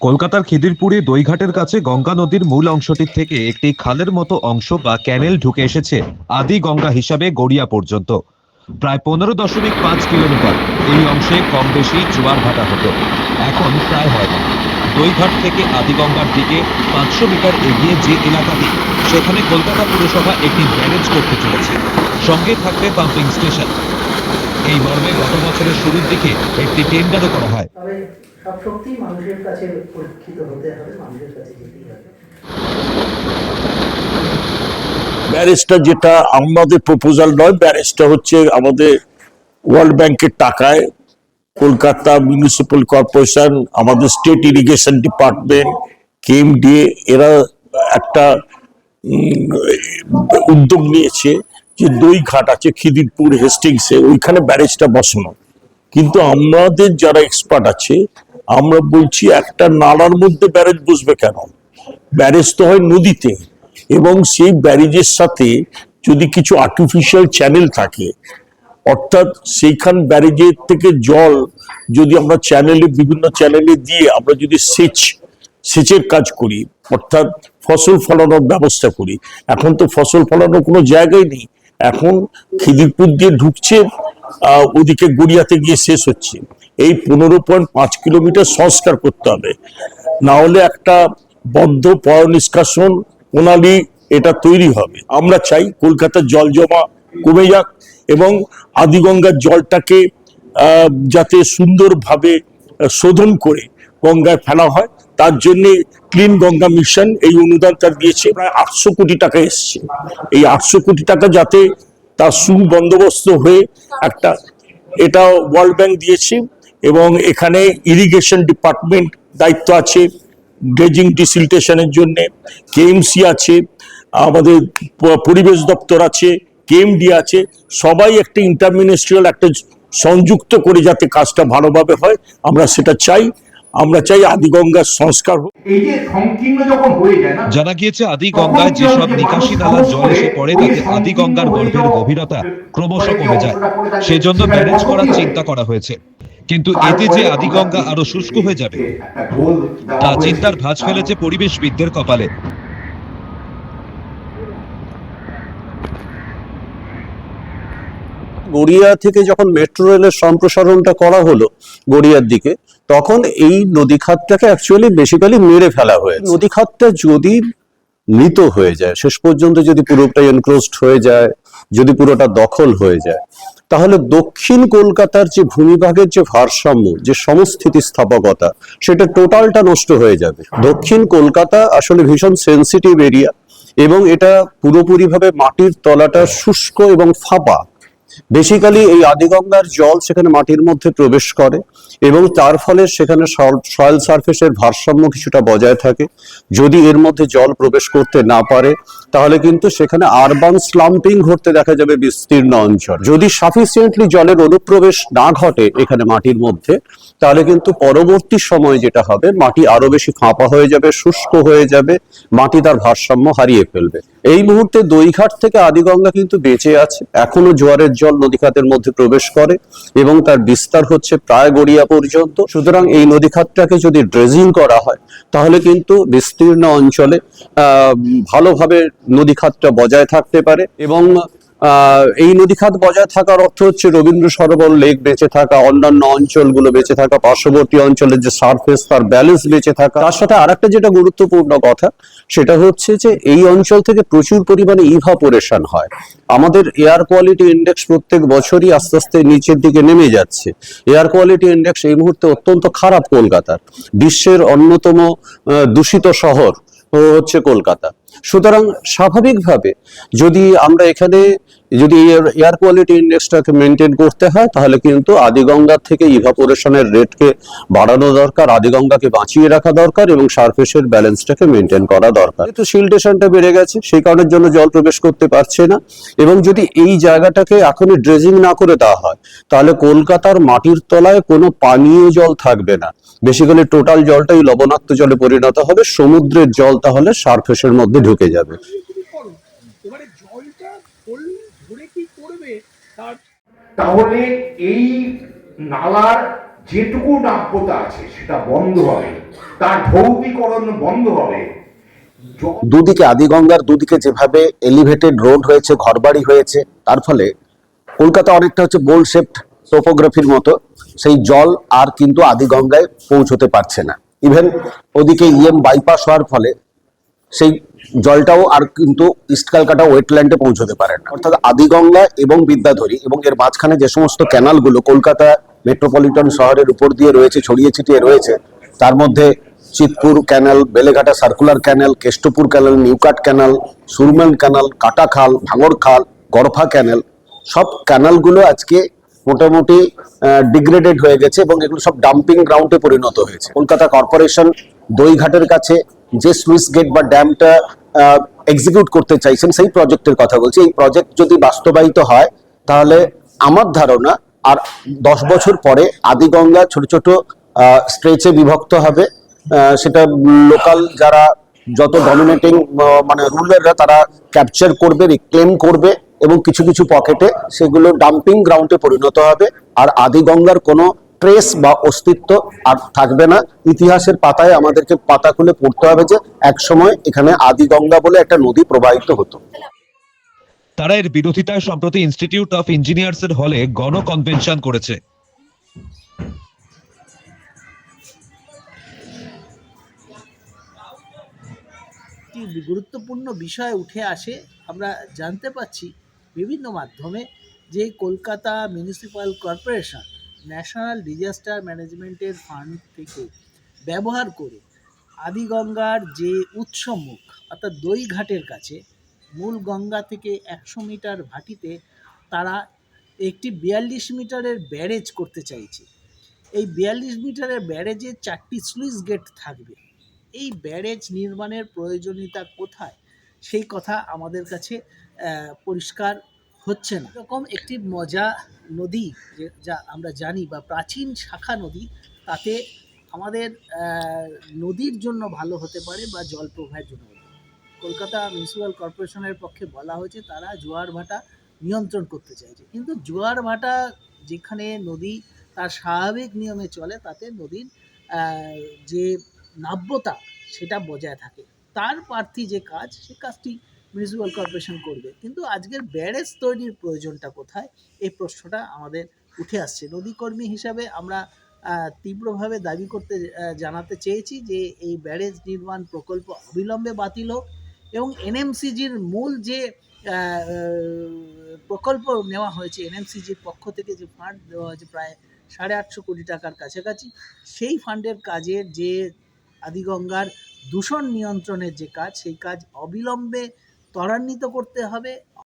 কলকাতার খিদিরপুরে দইঘাটের কাছে গঙ্গা নদীর মূল অংশটির থেকে একটি খালের মতো অংশ বা ক্যানেল ঢুকে এসেছে আদি গঙ্গা হিসাবে গড়িয়া পর্যন্ত। প্রায় পনেরো দশমিক পাঁচ কিলোমিটার। এই অংশে কম বেশি জোয়ার ভাটা হতো। এখন প্রায় হয় না। দইঘাট থেকে আদিগঙ্গার দিকে পাঁচশো মিটার এগিয়ে যে এলাকাটি, সেখানে কলকাতা পুরসভা একটি ব্যারেজ করতে চলেছে। সঙ্গে থাকবে পাম্পিং স্টেশন। এই মর্মে গত বছরের শুরুর দিকে একটি টেন্ডারও করা হয়। সব শক্তি মানুষের কাছে পরীক্ষিত হতে হবে, মানুষের কাছে যেতেই হবে। ব্যারেজটা যেটা আমাদের প্রপোজাল নয় ব্যারেজটা হচ্ছে আমাদের ওয়ার্ল্ড ব্যাংকের টাকায় কলকাতা মিউনিসিপ্যাল কর্পোরেশন আমাদের স্টেট ইরিগেশন ডিপার্টমেন্ট কেএমডিএ এরা একটা উদ্যোগ নিয়েছে যে দই ঘাট আছে, খিদিরপুর, হেস্টিংসে, ওইখানে ব্যারেজটা বসানো। কিন্তু আমাদের যারা এক্সপার্ট আছে আমরা বলছি একটা নালার মধ্যে ব্যারেজ বসবে কেন? ব্যারেজ তো হয় নদীতে। এবং সেই ব্যারেজের সাথে যদি কিছু আর্টিফিশিয়াল চ্যানেল থাকে, অর্থাৎ সেইখান ব্যারেজের থেকে জল যদি আমরা চ্যানেলে বিভিন্ন চ্যানেলে দিয়ে আমরা যদি সেচ, সেচের কাজ করি, অর্থাৎ ফসল ফলানোর ব্যবস্থা করি। এখন তো ফসল ফলানোর কোনো জায়গাই নেই। এখন খিদিরপুর দিয়ে ঢুকছে ওদিকে গড়িয়াতে গিয়ে শেষ হচ্ছে। এই পনেরো পয়েন্ট পাঁচ কিলোমিটার সংস্কার করতে হবে। না হলে একটা বদ্ধ পয় নিষ্কাশন প্রণালী এটা তৈরি হবে। আমরা চাই কলকাতার জল জমা কমে যাক এবং আদিগঙ্গার জলটাকে যাতে সুন্দরভাবে শোধন করে গঙ্গায় ফেলা হয়। তার জন্য ক্লিন গঙ্গা মিশন এই অনুদান তার দিয়েছে। প্রায় আটশো কোটি টাকা এসছে। এই আটশো কোটি টাকা যাতে তার সুবন্দোবস্ত হয়ে একটা, এটা ওয়ার্ল্ড ব্যাংক দিয়েছে। এবং এখানে ইরিগেশন ডিপার্টমেন্ট দায়িত্ব আছে ড্রেজিং ডিসিলটেশনের জন্য কেএমসি আছে আমাদের পরিবেশ দপ্তর আছে কেএমডি আছে সবাই একটা ইন্টারমিনিস্ট্রিয়াল একটা সংযুক্ত করে যাতে কাজটা ভালোভাবে হয় আমরা সেটা চাই আমরা চাই আদিগঙ্গার সংস্কার হোক। এই যে সংকীর্ণ যখন হয়ে যায় না জানা গিয়েছে আদি গঙ্গায় যেসব নিকাশি নালার জল এসে পড়ে তাতে আদি গঙ্গার গর্ভের গভীরতা ক্রমশ কমে যায়। সেজন্য ব্যারেজ করার চিন্তা করা হয়েছে। কিন্তু এতে যে আদি গঙ্গা আরও শুষ্ক হয়ে যাবে তা চিন্তার ভাঁজ ফেলেছে পরিবেশবিদদের কপালে। গড়িয়া থেকে যখন মেট্রো রেলের সম্প্রসারণটা করা হলো গড়িয়ার দিকে তখন এই নদী খাতটাকে অ্যাকচুয়ালি বেসিক্যালি মেরে ফেলা হয়েছে। নদী খাতটা যদি মৃত হয়ে যায় শেষ পর্যন্ত যদি পুরোটাই এনক্লোজড হয়ে যায় যদি পুরোটা দখল হয়ে যায় তাহলে দক্ষিণ কলকাতার যে ভূমিভাগের যে ভারসাম্য, যে সমস্থিতি স্থাপকতা সেটা টোটালটা নষ্ট হয়ে যাবে। দক্ষিণ কলকাতা আসলে ভীষণ সেন্সিটিভ এরিয়া এবং এটা পুরোপুরিভাবে মাটির তলাটা শুষ্ক এবং ফাঁপা। বেসিক্যালি এই আদিগঙ্গার জল সেখানে মাটির মধ্যে প্রবেশ করে এবং তার ফলে সেখানে সয়েল সারফেসের ভারসাম্য কিছুটা বজায় থাকে। যদি এর মধ্যে জল প্রবেশ করতে না পারে তাহলে কিন্তু সেখানে আরবান স্লাম্পিং ঘটতে দেখা যাবে বিস্তীর্ণ অঞ্চল। যদি সাফিসিয়েন্টলি জলের অনুপ্রবেশ না ঘটে এখানে মাটির মধ্যে তাহলে কিন্তু পরবর্তী সময় যেটা হবে মাটি আরও বেশি ফাঁপা হয়ে যাবে শুষ্ক হয়ে যাবে মাটি তার ভারসাম্য হারিয়ে ফেলবে। এই মুহূর্তে দইঘাট থেকে আদিগঙ্গা কিন্তু বেঁচে আছে এখনও জোয়ারের জল নদীখাতের মধ্যে প্রবেশ করে এবং তার বিস্তার হচ্ছে প্রায় গড়িয়া পর্যন্ত। সুতরাং এই নদীখাতটাকে যদি ড্রেজিং করা হয় তাহলে কিন্তু বিস্তীর্ণ অঞ্চলে আহ, ভালোভাবে নদীখাতটা বজায় থাকতে পারে এবং এই নদীখাত বজায় থাকার অর্থ হচ্ছে রবীন্দ্র সরোবর, লেক বেঁচে থাকা, অন্যান্য অঞ্চলগুলো বেঁচে থাকা, পার্শ্ববর্তী অঞ্চলের যে সারফেস তার ব্যালেন্স বেঁচে থাকা। তার সাথে আরেকটা যেটা গুরুত্বপূর্ণ কথা, সেটা হচ্ছে যে এই অঞ্চল থেকে প্রচুর পরিমাণে ইভাপোরেশন হয়। আমাদের এয়ার কোয়ালিটি ইন্ডেক্স প্রত্যেক বছরই আস্তে আস্তে নিচের দিকে নেমে যাচ্ছে। এয়ার কোয়ালিটি ইন্ডেক্স এই মুহূর্তে অত্যন্ত খারাপ কলকাতার। বিশ্বের অন্যতম দূষিত শহর হচ্ছে কলকাতা। সুতরাং স্বাভাবিকভাবে যদি আমরা এখানে, যদি এয়ার কোয়ালিটি ইন্ডেক্সটাকে মেনটেন করতে হয়, তাহলে কিন্তু আদিগঙ্গা থেকে ইভাপোরেশনের রেটকে বাড়ানো দরকার, আদিগঙ্গাকে বাঁচিয়ে রাখা দরকার এবং সারফেসের ব্যালেন্সটাকে মেনটেন করা দরকার। তো সিলটেশনটা বেড়ে গেছে, সেই কারণের জন্য জল প্রবেশ করতে পারছে না। এবং যদি এই জায়গাটাকে এখনই ড্রেজিং না করে দেওয়া হয়, তাহলে কলকাতার মাটির তলায় কোনো পানীয় জল থাকবে না। বেসিক্যালি টোটাল জলটাই লবণাক্ত জলে পরিণত হবে। সমুদ্রের জল তাহলে সারফেসের মধ্যে ঢুকে যাবে। তাহলে এই নালার যেটুকু নাব্যতা আছে সেটা বন্ধ হবে। তার ভৌতিকরণ বন্ধ হবে। দুদিকে আদিগঙ্গার দুদিকে যেভাবে এলিভেটেড রোড হয়েছে ঘরবাড়ি হয়েছে তার ফলে কলকাতা অনেকটা হচ্ছে বোল শেপড টোপোগ্রাফির মতো। সেই জল আর কিন্তু আদিগঙ্গায় পৌঁছতে পারছে না। ইভেন ওদিকে ইএম বাইপাস হওয়ার ফলে সেই জলটাও আর কিন্তু ইস্ট ক্যালকাটা ওয়েটল্যান্ডে পৌঁছতে পারে না। অর্থাৎ আদিগঙ্গা এবং বিদ্যাধরী এবং এর মাঝখানে যে সমস্ত ক্যানালগুলো কলকাতা মেট্রোপলিটন শহরের উপর দিয়ে রয়েছে, ছড়িয়ে ছিটিয়ে রয়েছে, তার মধ্যে Chitpur canal Beleghata circular canal Kestopur canal New Cut canal সুরমেন canal Katakhal Bhangar খাল গরফা ক্যানাল সব ক্যানালগুলো আজকে মোটামুটি ডিগ্রেডেড হয়ে গেছে এবং এগুলো সব ডাম্পিং গ্রাউন্ডে পরিণত হয়েছে। কলকাতা কর্পোরেশন দইঘাটের কাছে যে সুইস গেট বা ড্যামটা এক্সিকিউট করতে চাইছেন, সেই প্রজেক্টের কথা বলছি। এই প্রজেক্ট যদি বাস্তবায়িত হয়, তাহলে আমার ধারণা আর দশ বছর পরে আদিগঙ্গা ছোট ছোট স্ট্রেচে বিভক্ত হবে। সেটা লোকাল যারা যত ডমিনেটিং মানে রুলাররা তারা ক্যাপচার করবে রিক্লেম করবে। এবং কিছু কিছু পকেটে সেগুলো ডাম্পিং গ্রাউন্ডে পরিণত হবে। আর আদিগঙ্গার কোনো ট্রেস বা অস্তিত্ব আর থাকবে না। ইতিহাসের পাতায় আমাদেরকে পাতা খুলে পড়তে হবে যে একসময় এখানে আদিগঙ্গা বলে একটা নদী প্রবাহিত হতো। তারা এর বিরোধিতায় সম্প্রতি ইনস্টিটিউট অফ ইঞ্জিনিয়ার্স এর হলে গণ কনভেনশন করেছে গুরুত্বপূর্ণ বিষয় উঠে আসে আমরা জানতে পাচ্ছি বিভিন্ন মাধ্যমে যে Kolkata municipal corporation national disaster ম্যানেজমেন্টের ফান্ড থেকে ব্যবহার করে আদিগঙ্গার যে উৎসমুখ অর্থাৎ দই ঘাটের কাছে মূল গঙ্গা থেকে একশো মিটার ভাটিতে তারা একটি বিয়াল্লিশ মিটারের ব্যারেজ করতে চাইছে। এই বিয়াল্লিশ মিটারের ব্যারেজে চারটি স্লুইস গেট থাকবে। এই ব্যারেজ নির্মাণের প্রয়োজনীয়তা কোথায়? সেই কথা আমাদের কাছে পরিষ্কার হচ্ছে না। এরকম একটি মজা নদী যে আমরা জানি বা প্রাচীন শাখা নদী, তাতে আমাদের নদীর জন্য ভালো হতে পারে বা জল প্রবাহের জন্য। কলকাতা মিউনিসিপ্যাল কর্পোরেশনের পক্ষে বলা হয়েছে, তারা জোয়ার ভাটা নিয়ন্ত্রণ করতে চাইছে। কিন্তু জোয়ার ভাটা যেখানে নদী তার স্বাভাবিক নিয়মে চলে, তাতে নদীর যে নাব্যতা, সেটা বজায় থাকে। তার প্রার্থী যে কাজ, সে কাজটি মিউনিসিপ্যাল কর্পোরেশন করবে। কিন্তু আজকের ব্যারেজ তৈরির প্রয়োজনটা কোথায়? এই প্রশ্নটা আমাদের উঠে আসছে। নদীকর্মী হিসাবে আমরা তীব্রভাবে দাবি করতে জানাতে চেয়েছি যে এই ব্যারেজ নির্মাণ প্রকল্প অবিলম্বে বাতিল হোক এবং এনএমসিজির মূল যে প্রকল্প নেওয়া হয়েছে, এনএমসিজির পক্ষ থেকে যে ফান্ড দেওয়া হয়েছে প্রায় সাড়ে আটশো কোটি টাকার কাছাকাছি, সেই ফান্ডের কাজের যে আদিগঙ্গার দূষণ নিয়ন্ত্রণের যে কাজ সেই কাজ অবিলম্বে ত্বরান্বিত করতে হবে।